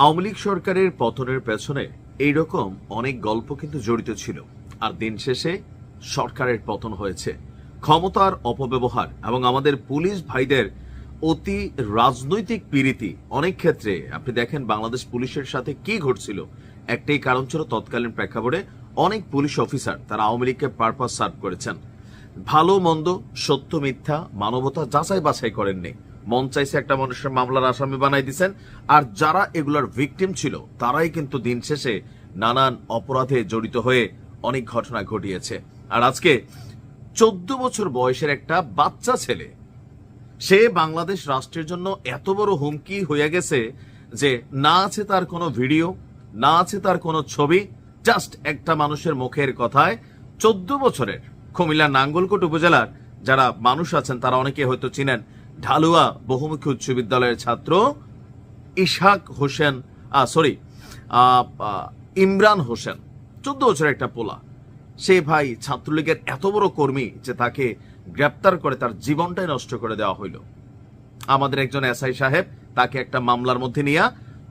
আওয়ামী লীগ সরকারের পতনের পেছনে এইরকম অনেক গল্প কিন্তু জড়িত ছিল। আর দিন শেষে সরকারের পতন হয়েছে। ক্ষমতার অপব্যবহার এবং আমাদের পুলিশ ভাইদের অতি রাজনৈতিক পীড়িতি অনেক ক্ষেত্রে, আপনি দেখেন বাংলাদেশ পুলিশের সাথে কি ঘটছিল। একটাই কারণ ছিল তৎকালীন প্রেক্ষাপটে অনেক পুলিশ অফিসার তারা আওয়ামী লীগকে পারপাস সার্ভ করেছেন। ভালো, মন্দ, সত্য, মিথ্যা, মানবতা যাচাই বাছাই করেননি। মন চাইছে একটা মানুষের মামলার আসামি বানাই দিছেন। আর যারা এগুলার ভিকটিম ছিল, তারাই কিন্তু দিন শেষে নানান অপরাধে জড়িত হয়ে অনেক ঘটনা ঘটিয়েছে। আর আজকে চোদ্দ বছর বয়সের একটা বাচ্চা ছেলে, সে বাংলাদেশ রাষ্ট্রের জন্য এত বড় হুমকি হয়ে গেছে যে না আছে তার কোনো ভিডিও, না আছে তার কোনো ছবি, জাস্ট একটা মানুষের মুখের কথায় চোদ্দ বছরের কুমিল্লা নাঙ্গলকোট উপজেলার যারা মানুষ আছেন, তারা অনেকে হয়তো চিনেন ঢালুয়া বহুমুখী উচ্চ বিদ্যালয়ের ছাত্র ইশাক হোসেন সরি ইমরান হোসেন, চোদ্দ বছরের একটা পোলা। সে ভাই ছাত্রলীগের এত বড় কর্মী যে তাকে গ্রেপ্তার করে তার জীবনটাই নষ্ট করে দেওয়া হইল। আমাদের একজন এসআই সাহেব তাকে একটা মামলার মধ্যে নিয়ে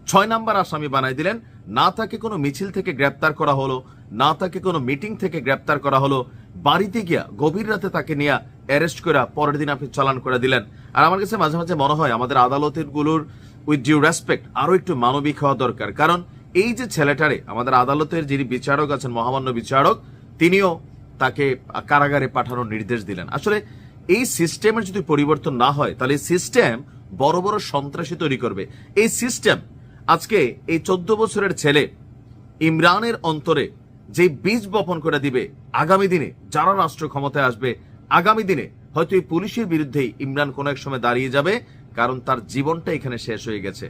ছয় নাম্বার আসামি বানাই দিলেন। না তাকে কোনো মিছিল থেকে গ্রেপ্তার করা হলো, না তাকে কোনো মিটিং থেকে গ্রেপ্তার করা হলো। বাড়িতে গিয়া গভীর রাতে তাকে নিয়ে অ্যারেস্ট করে পরের দিন আপনি চালান করে দিলেন। আর আমার কাছে মাঝে মাঝে মনে হয় আমাদের আদালতেরগুলোর উইথ ডিউ রেসপেক্ট আরও একটু মানবিক হওয়া দরকার। কারণ এই যে ছেলেটারে, আমাদের আদালতের যিনি বিচারক আছেন, মহামান্য বিচারক, তিনিও তাকে কারাগারে পাঠানোর নির্দেশ দিলেন। আসলে এই সিস্টেমের যদি পরিবর্তন না হয়, তাহলে সিস্টেম বড় বড় সন্ত্রাসী তৈরি করবে। এই সিস্টেম আজকে এই চোদ্দ বছরের ছেলে ইমরানের অন্তরে যে বীজ বপন করে দিবে, আগামী দিনে যারা রাষ্ট্র ক্ষমতায় আসবে আগামী দিনে হয়তো এই পুলিশের বিরুদ্ধেই ইমরান কোন এক সময় দাঁড়িয়ে যাবে, কারণ তার জীবনটা এখানে শেষ হয়ে গেছে।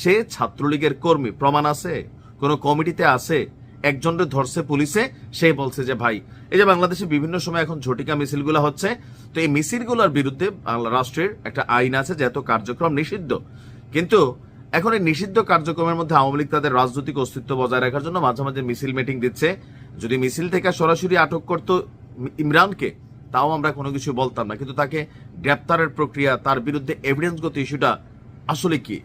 সে ছাত্রলীগের কর্মী, প্রমাণ আছে, কোন কমিটিতে আছে, একজনের ধরছে পুলিশে, সে বলছে যে, ভাই, এই যে বাংলাদেশে বিভিন্ন সময় এখন ঝটিকা মিছিলগুলো হচ্ছে, তো এই মিছিলগুলোর বিরুদ্ধে বাংলা রাষ্ট্রের একটা আইন আছে যে এত কার্যক্রম নিষিদ্ধ। কিন্তু এখন এই নিষিদ্ধ কার্যক্রমের মধ্যে আওয়ামী লীগ তাদের রাজনৈতিক অস্তিত্ব বজায় রাখার জন্য মাঝে মাঝে মিছিল মিটিং দিচ্ছে। যদি মিছিল থেকে সরাসরি আটক করতো ইমরানকে তাও আমরা কোনো কিছু বলতাম না। কিন্তু তাকে গ্রেপ্তারের প্রক্রিয়া তার বিরুদ্ধে এভিডেন্সগত ইস্যুটা আসলে কি?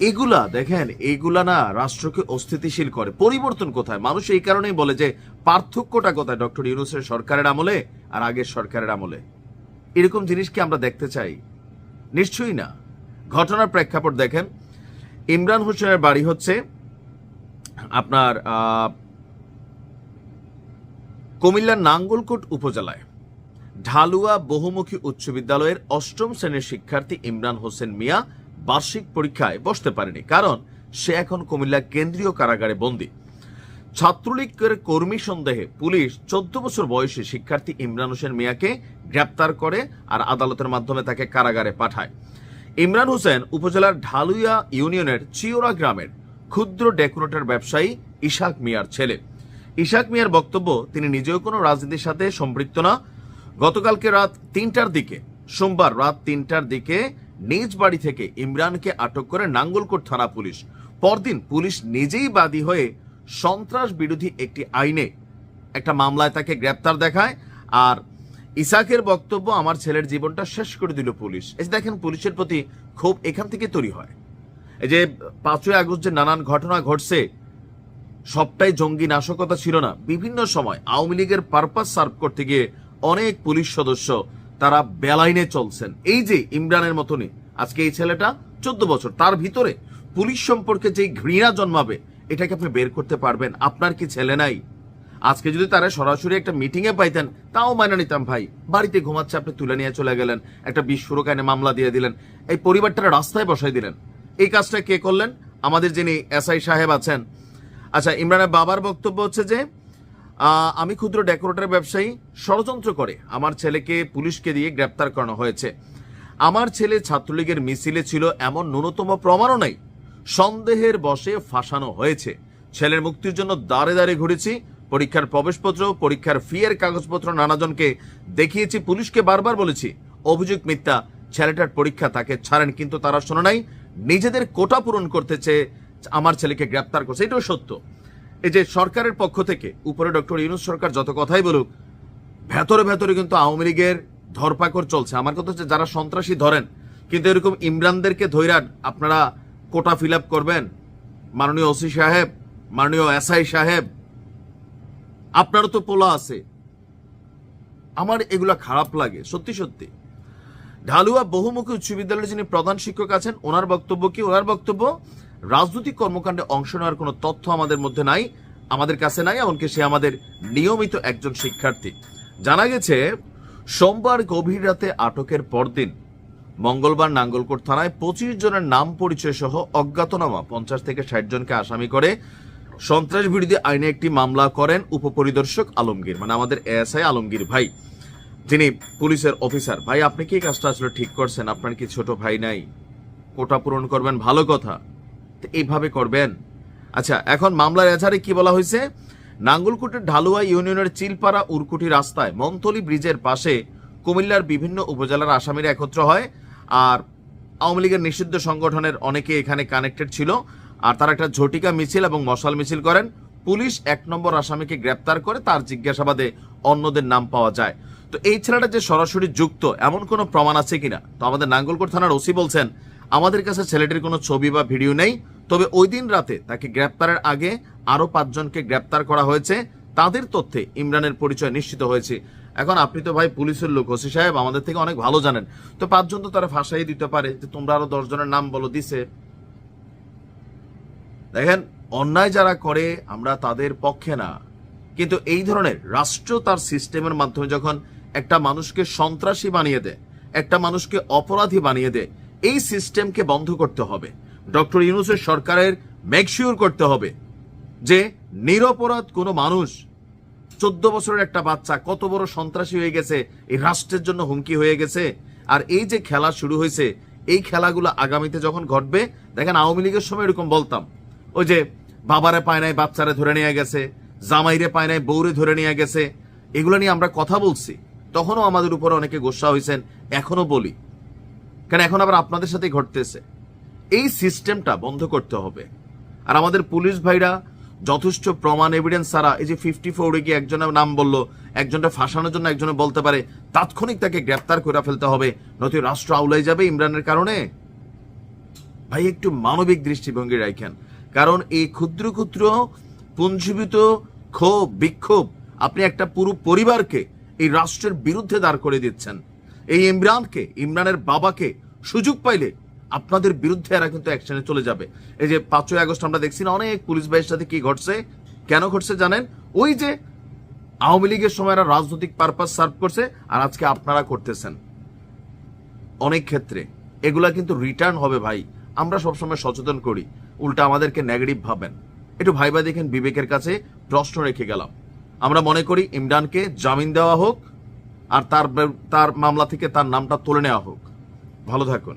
এগুলা দেখেন এইগুলা না রাষ্ট্রকে অস্থিতিশীল করে। পরিবর্তন কোথায়? মানুষ এই কারণেই বলে যে পার্থক্যটা কোথায়? ডক্টর ইউনুসের সরকারের আমলে আর আগের সরকারের আমলে। এরকম জিনিস কি আমরা দেখতে চাই? নিশ্চয়ই না। ঘটনার প্রেক্ষাপট দেখেন। ইমরান হোসেনের বাড়ি হচ্ছে আপনার আহ, কুমিল্লার নাঙ্গলকোট উপজেলায় ঢালুয়া বহুমুখী উচ্চ বিদ্যালয়ের অষ্টম শ্রেণির শিক্ষার্থী ইমরান হোসেন মিয়া বার্ষিক পরীক্ষায় বসতে পারেনি, কারণ সে এখন কুমিল্লা কেন্দ্রীয় কারাগারে বন্দী। ছাত্রলীগের কর্মী সন্দেহে পুলিশ চোদ্দ বছর বয়সী শিক্ষার্থী ইমরান হোসেন মিয়াকে গ্রেপ্তার করে আর আদালতের মাধ্যমে তাকে কারাগারে পাঠায়। ইমরান হোসেন উপজেলার ঢালুয়া ইউনিয়নের চিওরা গ্রামের ক্ষুদ্র ডেকোরেটর ব্যবসায়ী ইশাক মিয়ার ছেলে। ইশাক মিয়ার বক্তব্য, তিনি নিজেও কোনো রাজনীতির সাথে সম্পৃক্ত না। গতকালকে রাত তিনটার দিকে, সোমবার রাত তিনটার দিকে নিজ বাড়ি থেকে ইমরানকে আটক করে নাঙ্গলকোট থানা পুলিশ। পরদিন পুলিশ নিজেই বাদী হয়ে সন্ত্রাস বিরোধী একটি আইনে একটা মামলায় তাকে গ্রেপ্তার দেখায়। আর ইসাকের বক্তব্য, আমার ছেলের জীবনটা শেষ করে দিল পুলিশ। এই দেখেন, পুলিশের প্রতি ক্ষোভ এখান থেকে তৈরি হয়। এই যে পাঁচই আগস্ট যে নানান ঘটনা ঘটছে সবটাই জঙ্গি নাশকতা ছিল না। বিভিন্ন সময় আওয়ামী লীগের পারপাস সার্ভ করতে গিয়ে অনেক পুলিশ সদস্য তারা বেলাইনে চলছেন। এই যে ইমরানের মতনই, আজকে এই ছেলেটা চোদ্দ বছর, তার ভিতরে পুলিশ সম্পর্কে যে ঘৃণা জন্মাবে, এটাকে আপনি বের করতে পারবেন। আপনার কি ছেলে নাই? আজকে যদি তারা সরাসরি একটা মিটিং এ পাইতেন, তাও মাইনা নিতাম ভাই। বাড়িতে ঘুমাচ্ছে, আপনি তুলে নিয়ে চলে গেলেন, একটা বিস্ফোরক এনে মামলা দিয়ে দিলেন, এই পরিবারটা রাস্তায় বসাই দিলেন। এই কাজটা কে করলেন? আমাদের যিনি এসআই সাহেব আছেন আচ্ছা ইমরানের বাবার বক্তব্য হচ্ছে যে আমি ক্ষুদ্র ডেকোরেটর ব্যবসায়ী, ষড়যন্ত্র করে আমার ছেলেকে পুলিশকে দিয়ে গ্রেপ্তার করানো হয়েছে। আমার ছেলে ছাত্রলীগের মিছিলে ছিল, এমন ন্যূনতম প্রমাণও নাই। সন্দেহের বশে ফাঁসানো হয়েছে। ছেলের মুক্তির জন্য দাঁড়ে দাঁড়ে ঘুরেছি, পরীক্ষার প্রবেশপত্র, পরীক্ষার ফি এর কাগজপত্র নানাজনকে দেখিয়েছি, পুলিশকে বারবার বলেছি, অভিযোগ মিথ্যা, ছেলেটার পরীক্ষা তাকে ছাড়েন। কিন্তু তারা শোনো নাই, নিজেদের কোটা পূরণ করতে চেয়ে আমার ছেলেকে গ্রেপ্তার করছে, এটাও সত্য। এই যে সরকারের পক্ষ থেকে, উপরে ডক্টর ইউনুস সরকার যত কথাই বলুক, ভেতরে ভেতরে কিন্তু আওয়ামী লীগের ধরপাকড় চলছে। আমার কথা হচ্ছে, যারা সন্ত্রাসী ধরেন, কিন্তু এরকম ইমরানদেরকে ধৈরান আপনারা কোটা ফিল করবেন, মাননীয় ওসি সাহেব, মাননীয় এসআই সাহেব, আপনারও তো পোলা আছে। আমার এগুলা খারাপ লাগে, সত্যি সত্যি। ঢালুয়া বহুমুখী উচ্চ বিদ্যালয়ের যিনি প্রধান শিক্ষক আছেন, ওনার বক্তব্য কি? ওনার বক্তব্য রাজনৈতিক কর্মকাণ্ডে অংশ নেওয়ার কোনো তথ্য আমাদের মধ্যে নাই, আমাদের কাছে নাই, এমনকি সে আমাদের নিয়মিত একজন শিক্ষার্থী। জানা গেছে, সোমবার গভীর রাতে আটকের পরদিন মঙ্গলবার নাঙ্গলকোট থানায় পঁচিশ জনের নাম পরিচয় সহ অজ্ঞাতনামা পঞ্চাশ থেকে ষাট জনকে আসামি করে সন্ত্রাস বিরোধী আইনে একটি মামলা করেন উপপরিদর্শক আলমগীর মানে আমাদের এএসআই আলমগীর ভাই। তিনি পুলিশের অফিসার। ভাই, আপনি কি কাজটা আসলে ঠিক করছেন? আপনার কি ছোট ভাই নাই? কোটা পূরণ করবেন? ভালো কথা। এইভাবে করবেন? আচ্ছা এখন মামলার এজাহারে কি বলা হয়েছে? নাঙ্গলকোটের ঢালুয়া ইউনিয়নের চিলপাড়া উরকুটি রাস্তায় মন্তলি ব্রিজের পাশে কুমিল্লার বিভিন্ন উপজেলার আসামিরা একত্র হয়। আর আওয়ামী লীগের নিষিদ্ধ সংগঠনের অনেকে এখানে কানেক্টেড ছিল। আর তারা একটা ঝটিকা মিছিল এবং মশাল মিছিল করেন। পুলিশ এক নম্বর আসামিকে গ্রেপ্তার করে তার জিজ্ঞাসাবাদে অন্যদের নাম পাওয়া যায়। তো এই ছেলেটা যে সরাসরি যুক্ত, এমন কোনো প্রমাণ আছে কিনা? তো আমাদের নাঙ্গলকোট থানার ওসি বলছেন আমাদের কাছে ছেলেটির কোনো ছবি বা ভিডিও নেই। তবে ওই দিন রাতে তাকে গ্রেপ্তারের আগে আরও পাঁচজনকে গ্রেপ্তার করা হয়েছে। তাদের তথ্যে ইমরানের পরিচয় নিশ্চিত হয়েছে। এখন আপনি তো ভাই পুলিশের লোক, ওসি সাহেব, আমাদের থেকে অনেক ভালো জানেন। তো পাঁচজন তো তারা ফাঁসাই দিতে পারে যে তোমরা আরও দশজনের নাম বলো, দিছে। দেখেন, অন্যায় যারা করে, আমরা তাদের পক্ষে না। কিন্তু এই ধরনের রাষ্ট্র তার সিস্টেমের মাধ্যমে যখন একটা মানুষকে সন্ত্রাসী বানিয়ে দেয়, একটা মানুষকে অপরাধী বানিয়ে দেয় এই সিস্টেমকে বন্ধ করতে হবে। ডক্টর ইউনুসের সরকারের মেকশিওর করতে হবে যে নিরপরাধ কোনো মানুষ চোদ্দ বছরের একটা বাচ্চা কত বড় সন্ত্রাসী হয়ে গেছে, এই রাষ্ট্রের জন্য হুমকি হয়ে গেছে, আর এই যে খেলা শুরু হয়েছে, এই খেলাগুলো আগামীতে যখন ঘটবে, দেখেন আওয়ামী লীগের সময় এরকম বলতাম, ওই যে বাবারে পায় নাই, বাচ্চারে ধরে নিয়ে গেছে, জামাইরে পায় নাই, বউরে ধরে নিয়ে গেছে, এগুলো নিয়ে আমরা কথা বলছি। তখনও আমাদের উপর অনেকে গোসা হয়েছেন এখনও বলি। কেন এখন আবার আপনাদের সাথে ঘটতেছে। এই সিস্টেমটা বন্ধ করতে হবে। আর আমাদের পুলিশ ভাইরা যথেষ্ট প্রমাণ এভিডেন্স ছাড়া এই যে ফিফটি ফোরে গিয়ে একজনের নাম বলল, একজনটা ফাঁসানোর জন্য একজনে বলতে পারে, তাৎক্ষণিক তাকে গ্রেপ্তার করে ফেলতে হবে। নয়তো রাষ্ট্র আউলাই যাবে ইমরানের কারণে। ভাই, একটু মানবিক দৃষ্টিভঙ্গি রাখেন। কারণ এই ক্ষুদ্র ক্ষুদ্র পুঞ্জীবিত ক্ষোভ, বিক্ষোভ আপনি একটা পুরো পরিবারকে এই রাষ্ট্রের বিরুদ্ধে দাঁড় করে দিচ্ছেন। এই ইমরানকে, ইমরানের বাবাকে সুযোগ পাইলে আপনাদের বিরুদ্ধে এরা কিন্তু অ্যাকশনে চলে যাবে। এই যে পাঁচই আগস্ট আমরা দেখছি না, অনেক পুলিশ ভাইয়ের সাথে কি ঘটছে? কেন ঘটছে জানেন? ওই যে আওয়ামী লীগের সময় এরা রাজনৈতিক পারপাস সার্ভ করছে আর আজকে আপনারা করতেছেন। অনেক ক্ষেত্রে। এগুলা কিন্তু রিটার্ন হবে ভাই। আমরা সবসময় সচেতন করি। উল্টা আমাদেরকে নেগেটিভ ভাবেন। একটু ভাইবা দেখেন বিবেকের কাছে প্রশ্ন রেখে গেলাম। আমরা মনে করি ইমরানকে জামিন দেওয়া হোক আর তার তার মামলা থেকে তার নামটা তুলে নেওয়া হোক। ভালো থাকুন।